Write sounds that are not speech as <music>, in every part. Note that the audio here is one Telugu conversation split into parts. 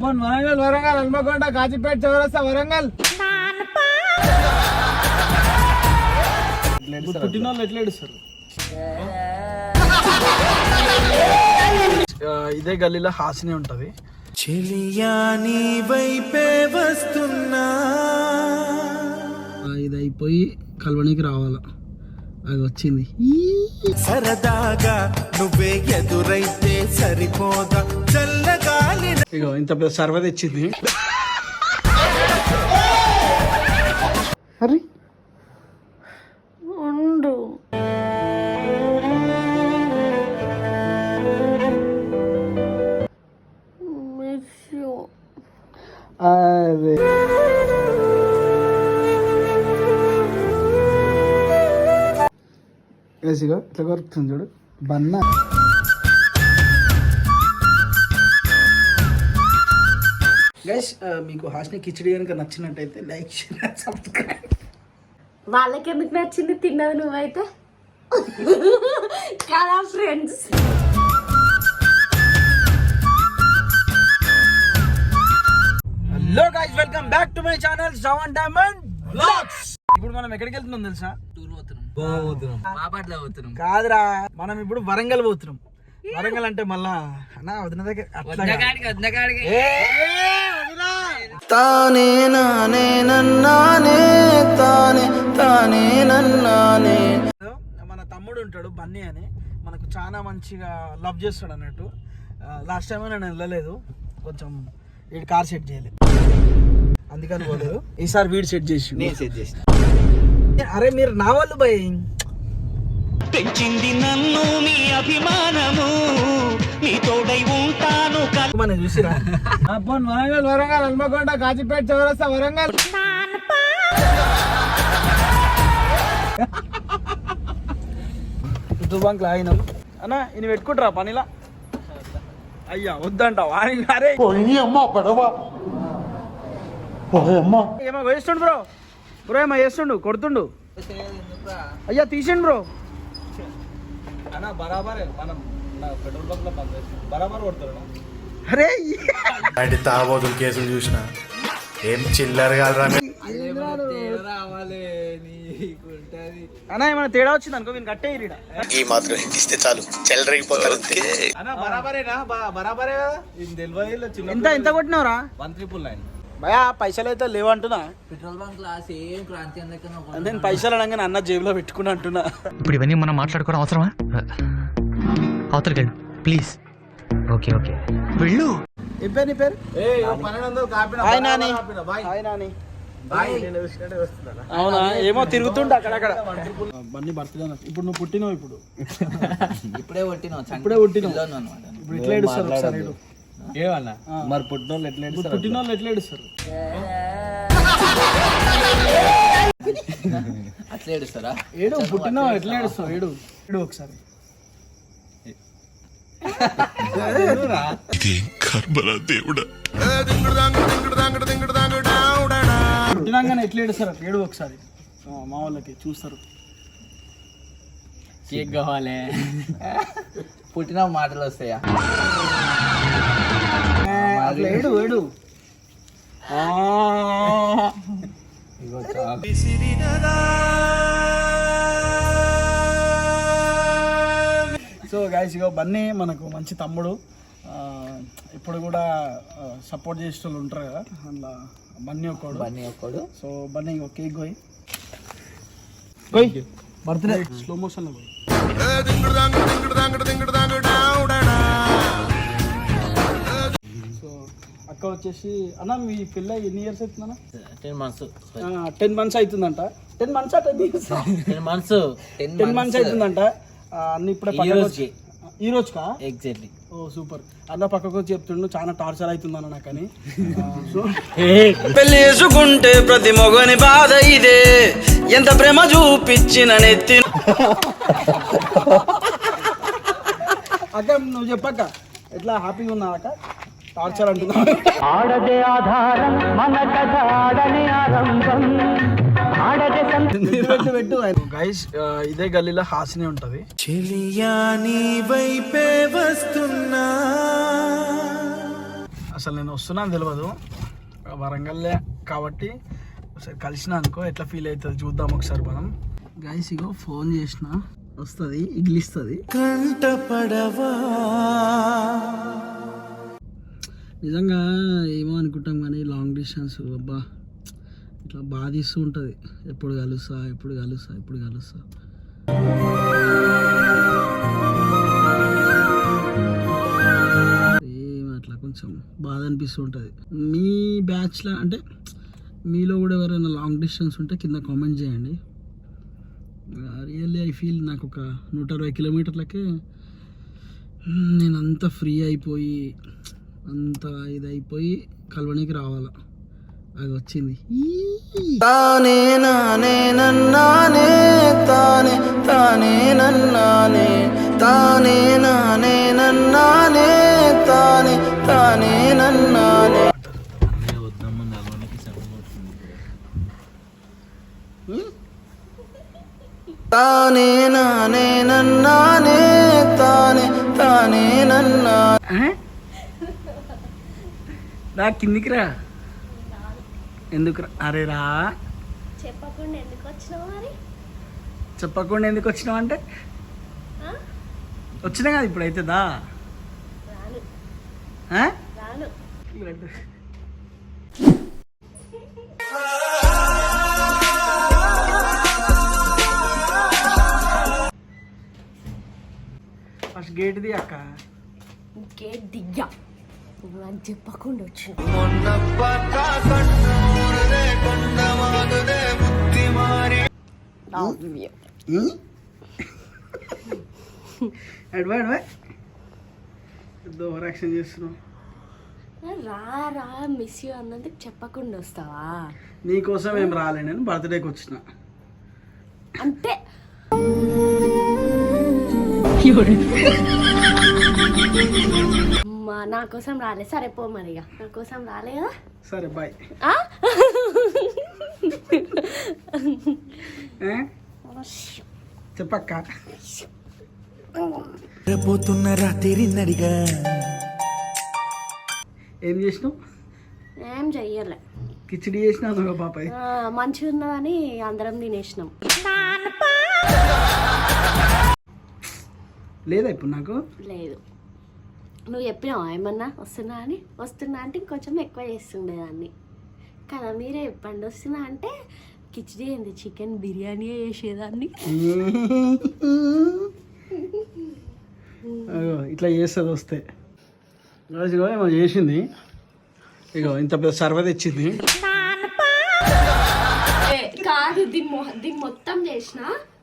పోన్ వరంగల్ వరంగల్ హన్మకొండ కాజీపేట చౌరస్తా వరంగల్. పుట్టిన వాళ్ళు ఎట్లా ఏడుస్తారు? ఇదే గల్లీలో హాసిని ఉంటది. ఆ, ఇది అయిపోయి కల్వనికి రావాలా. అది వచ్చింది సరదాగా నువ్వే ఎదురైతే సరిపోదా? చల్లగాలి ఇగో ఇంత పెద్ద సర్వ తెచ్చింది. వేసిగో ఇట్లా కొరుకుతుంది చూడు. బన్న. గైస్ మీకు హాస్ని కిచడి కనుక నచ్చినట్టయితే లైక్ షేర్ సబ్స్క్రైబ్. వాళ్ళకి ఎందుకు నచ్చింది తిన్నది నువ్వైతే? కదా friends hello guys welcome back to my channel Shravan diamond blogs ఇప్పుడు మనం ఎక్కడికి వెళ్తున్నాం తెలుసా? కాదురా మనం ఇప్పుడు వరంగల్ పోతున్నాం. వరంగల్ అంటే మళ్ళా అన్నా వదిన దగ్గర. తానే నానే నన్నానే తానే తానే నన్నానే. మన తమ్ముడు ఉంటాడు బన్నీ అని. మనకు చాలా మంచిగా లవ్ చేస్తాడు అన్నట్టు. లాస్ట్ టైం నేను వెళ్ళలేదు. కొంచెం వీడు కార్ సెట్ చేయలేదు. అందుకని పోలేదు. ఈసారి వీడు సెట్ చేసి నేను సెట్ చేసి అరే మీరు నా వాళ్ళు భయ్ పెంచింది నన్ను నీ అభిమానము. నీ తోడై ఉంటాను మన చూసిరా. <laughs> వరంగల్ వరంగల్ హన్మకొండ కాజీపేట చౌరస్తా వరంగల్. దుబాంక్ లాగినాం అన్న ఇని పెట్టుకుంటారా పనిలా? అయ్యా వద్దంట వాని అరే ఏమో వేస్తుండు బ్రో. బ్రో ఏమో వేస్తుండు కొడుతుండు. అయ్యా తీసిండు బ్రో. అన్న బరాబరే మనం పెట్రోల్ బంక్లో పనిచేస్తాం బరాబర్ కొడతాడు అరే అంటే తాగబోతులు కేసులు చూసిన. ఏం చిల్లర కాదురా అన్న ఏమైనా తేడా వచ్చింది అనుకో వీని కట్టే ఈ మాత్రం ఇస్తే చాలు. చెల్లరగిపోతారు అన్న బరాబరేనా? బా- బరాబరే కదా? ఎంత ఎంత కొట్టినావురా? One triple nine. భయా పైసలు అయితే లేవంటున్నా. పెట్రోల్ బంక్ సేమ్ క్రాంతి నేను పైసలు అనగానే అన్న జేబులో పెట్టుకుని అంటున్నా. ఇప్పుడు ఇవన్నీ మనం మాట్లాడుకోవడం అవసరమా? అవతలకి వెళ్ళు ప్లీజ్ ఓకే ఓకే వెళ్ళు. ఏం పేరు నీ పేరు? హాయ్ నాని. హాయ్ నాని. అవునా? ఏమో తిరుగుతుండే అక్కడక్కడ బండి బర్త్డే ఇప్పుడు నువ్వు పుట్టినావు ఇప్పుడు. ఇప్పుడే కొట్టినావు ఇప్పుడే పుట్టినావు. ఇప్పుడు ఎట్లా ఏడుస్తారు ఒకసారి. ఏమన్నా. మరి పుట్టినోళ్ళు ఎట్లా ఇప్పుడు పుట్టిన వాళ్ళు ఎట్లా ఏడుస్తారు? అట్లా ఏడుస్తారా? ఏడు పుట్టిన ఎట్లా ఏడుస్తావు ఏడు ఏడు ఒకసారి. పుట్టినాగానే ఎట్లా ఏడుస్తారు? అట్లా ఏడు ఒకసారి. మా వాళ్ళకి చూస్తారు. కేక్ కావాలి. పుట్టిన మాటలు వస్తాయా? ఏడు ఆ. సో గాయస్ ఇగో బన్నీ మనకు మంచి తమ్ముడు. ఇప్పుడు కూడా సపోర్ట్ చేసే వాళ్ళు ఉంటారు కదా అందులో బన్నీ ఒక్కడు. బన్నీ ఒక్కడు. సో బన్నీ ఇంకో కేక్ పోయి. పోయి బర్త్డే. స్లో మోషన్లో పోయి. అక్క వచ్చేసి అన్న మీ పిల్ల ఎన్ని ఇయర్స్ అవుతుందన్న? టెన్ మంత్స్ టెన్ మంత్స్ అవుతుందంట. Ten months ten years ten months ten months అవుతుందంట. అన్న ఇప్పుడే ఈ రోజుకి. Exactly oh super. అన్న పక్కకు వచ్చి చెప్తుండు చాలా టార్చర్ అవుతుందన్న నాకని సో <laughs> పెళ్ళి చేసుకుంటే ప్రతి మొగని బాధ ఇదే. ఎంత ప్రేమ చూపించిన నెత్తి అక్క నువ్వు చెప్పక్క. ఎట్లా హ్యాపీగా ఉన్నావు అక్క? టార్చర్ పెట్టు. పెట్టు గైస్ ఇదే గల్లీలో హాసిని ఉంటది. చెలియా నీ వైపే వస్తున్నా. అసలు నేను వస్తున్నాను తెలియదు వరంగల్లే కాబట్టి ఒకసారి కలిసిన అనుకో ఎట్లా ఫీల్ అవుతుంది చూద్దాం ఒకసారి మనం. గైస్ ఇగో ఫోన్ చేసిన. వస్తుంది ఇగిలిస్తుంది. నిజంగా ఏమో అనుకుంటాం కానీ లాంగ్ డిస్టెన్స్ అబ్బా. ఇట్లా బాధిస్తూ ఉంటుంది. ఎప్పుడు కలుస్తా ఎప్పుడు కలుస్తా ఎప్పుడు కలుస్తా. ఏమట్లా అట్లా కొంచెం బాధ అనిపిస్తూ ఉంటుంది. మీ బ్యాచ్లో అంటే మీలో కూడా ఎవరైనా లాంగ్ డిస్టెన్స్ ఉంటే కింద కామెంట్ చేయండి. రియల్లీ ఐ ఫీల్ నాకు ఒక నూట అరవై కిలోమీటర్లకే నేను అంత ఫ్రీ అయిపోయి అంత ఇది అయిపోయి కలవనికి రావాలా. అది వచ్చింది. తానే నానే నన్నానే తానే తానే నన్నానే తానే నానే నన్నానే తానే తానే నన్నానే. తానే నానే నన్నానే తానే తానే నన్నానే రా కిందికి రా. ఎందుకు అరే రా. చెప్పకుండా ఎందుకు వచ్చినావు మరి? చెప్పకుండా ఎందుకు వచ్చినావు అంటే? వచ్చినా కదా దా ఆ? రాను. ఫస్ట్ గేట్ది అక్క ఇంకే దియ్యా. నువ్వు అని చెప్పకుండా వచ్చిన. రా రా మిస్ యూ అన్నందుకు చెప్పకుండా వస్తావా? నీకోసం ఏం రాలే నేను బర్త్డేకి వచ్చిన. అంటే మా నా కోసం రాలే. సరే పో మరి ఇక నా కోసం రాలే కదా? సరే బాయ్? చెప్పక్క. పోతున్నరా తీరిందడిగా ఏం చేసినావు? ఏం చెయ్యలే. కిచిడి చేసినావు పాపాయ్ ఆ, మంచిగా ఉన్నదని అందరం తినేసినాం. లేదా ఇప్పుడు నాకు? లేదు. నువ్వు చెప్పినావా ఏమన్నా? వస్తున్నా అని? వస్తున్నా అంటే ఇంకొంచెం ఎక్కువ చేస్తుండేదాన్ని. కదా మీరే చెప్పండి. వస్తున్నా అంటే కిచిడి ఏంది చికెన్ బిర్యానీ చేసేదాన్ని. ఇట్లా చేస్తుంది వస్తే. రోజు ఇగో ఏమో చేసింది. ఇగో ఇంత పెద్ద సర్వ తెచ్చింది. ఏ, కాదు దీని మొ- దీని మొత్తం చేసిన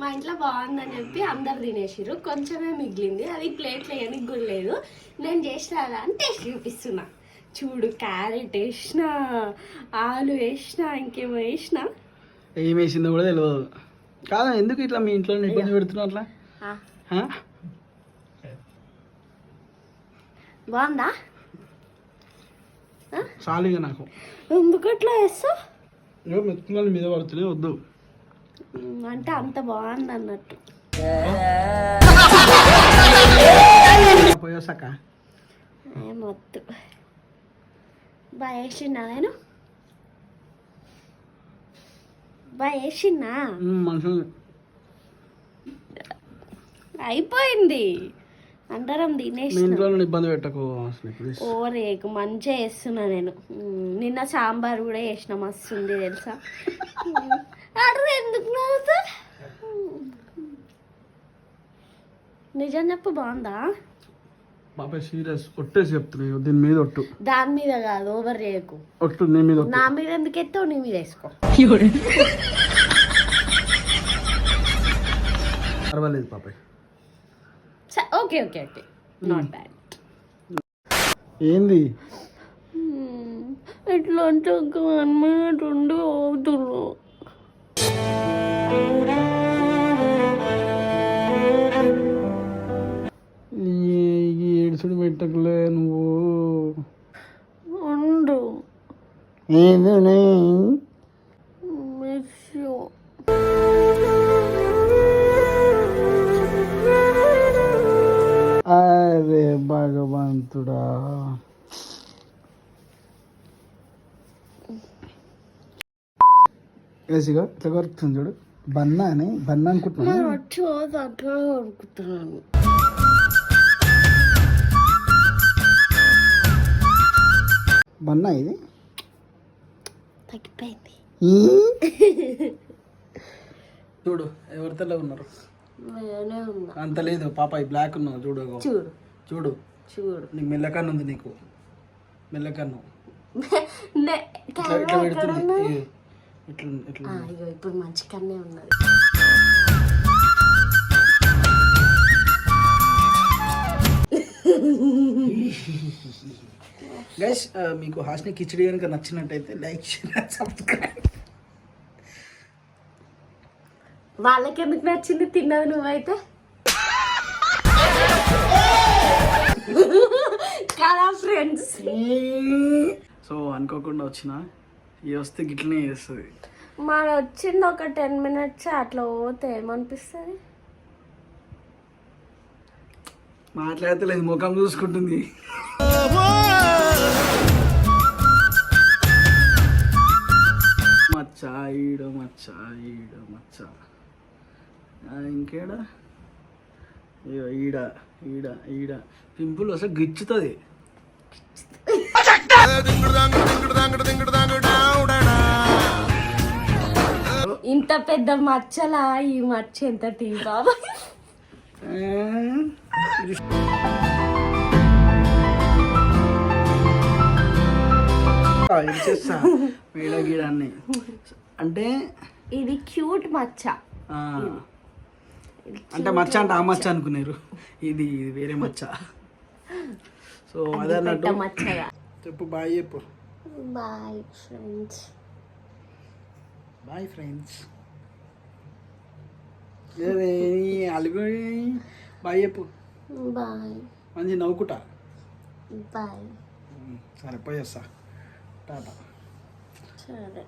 మా ఇంట్లో బాగుందని చెప్పి అందరు తినేసిర్రు. కొంచెమే మిగిలింది. అది ప్లేట్లు వేయడానికి కూడా లేదు. నేను చేసిన అలా అని టేస్ట్ చూపిస్తున్నా. చూడు క్యారెట్ వేసిన ఆలు వేసిన ఇంకేమో వేసిన. ఏం వేసిందో కూడా తెలియదు కాదు ఎందుకు ఇట్లా మీ ఇంట్లో ఇబ్బంది పెడుతున్నావు అట్లా? బాగుందా? చాలు ఇక నాకు. ఎందుకు అట్లా వేస్తా మెత్తుకున్నాను మీద పడుతున్నాయి వద్దు. అంటే అంత బాగుంది అన్నట్టు. పోయేసాక? ఏమొద్దు బాగా వేసిండా నేను బాగా వేసిందా మనుషులు అయిపోయింది. తినేసిన. ఇంట్లో ఇబ్బంది పెట్టకు అసలు ప్లీజ్ ఓ రేకు మంచిగా వేస్తున్నా నేను. నిన్న సాంబార్ కూడా వేసిన మస్తుంది తెలుసా? అడుగు ఎందుకు నిజం చెప్పు బాగుందా? బాబాయ్ సీరియస్ ఒట్టేసి చెప్తున్నాయి దీని మీద ఒట్టు. దాని మీద కాదు ఓవర్ రేకు. ఒట్టు నీ మీద నా మీద ఎందుకు ఎత్తావు నీ మీద వేసుకో. పర్వాలేదు పాపాయ్ okay okay okay. Not bad ఏంది? ఇట్లా అంటే ఒక వన్ మినిట్ ఉండి అవుతున్నా ఏడుచుడు పెట్టకులే నువ్వు. ఉండు. ఏంది భగవంతుడా. ఏసీగా ఇట్లా కొరుకుతుంది చూడు. బన్నా అని బన్నా అనుకుంటున్నాను బన్నా ఇది? తగ్గిపోయింది. చూడు ఎవరితో ఉన్నారు? అంత లేదు పాప బ్లాక్ ఉన్నావు చూడు చూడు. చూడు. చూడు. నీకు మెల్లకన్ను ఉంది నీకు. మెల్లకన్ను <laughs> ఇట్లా ఇట్లా పెడుతుంది. ఇట్లా ఇప్పుడు మంచి కన్నే ఉన్నది. <laughs> గైస్ మీకు హాస్ని కిచడి కనుక నచ్చినట్టయితే లైక్ షేర్ సబ్స్క్రైబ్. వాళ్ళకి ఎందుకు నచ్చింది తిన్నావు నువ్వైతే? కదా ఫ్రెండ్స్ సో అనుకోకుండా వచ్చిన ఈ వస్తే గిట్లనే చేస్తుంది. మన వచ్చింది ఒక టెన్ మినిట్స్ అట్లా పోతే ఏమనిపిస్తుంది? మాట్లాడతలేదు ముఖం చూసుకుంటుంది. మచ్చ ఈడ మచ్చ ఈడ మచ్చ. ఇంకేడ? ఈడ. ఈడ ఈడ. పింపుల్ వస్తే గిచ్చుతుంది. ఇంత పెద్ద మచ్చలా ఈ మచ్చ ఎంత టీ బాబా? మేడ అంటే ఇది క్యూట్ మచ్చ. అంటే మచ్చ అంటే ఆ మచ్చ అనుకున్నారు. ఇది ఇది వేరే మచ్చ. సో అదే అన్నట్టు చెప్పు బాయ్ చెప్పు. Bye friends. Bye friends. అలుగు బాయ్ చెప్పు. బాయ్. మంచి నవ్వుకుంటా. బాయ్. సరే పోయేస్తా టాటా. సరే.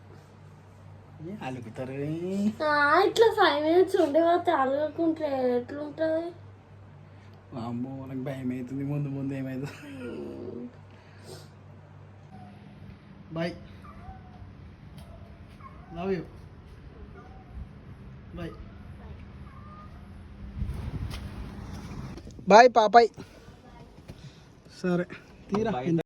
అలుగుతారు ఆ, ఇట్లా ఫైవ్ మినిట్స్ ఉండే పోతే అలగకుంటే ఎట్లుంటుంది? అమ్మో నాకు భయం అవుతుంది ముందు ముందు ఏమవుతుంది bye love you bye bye పాపాయ్ సరే తీరా.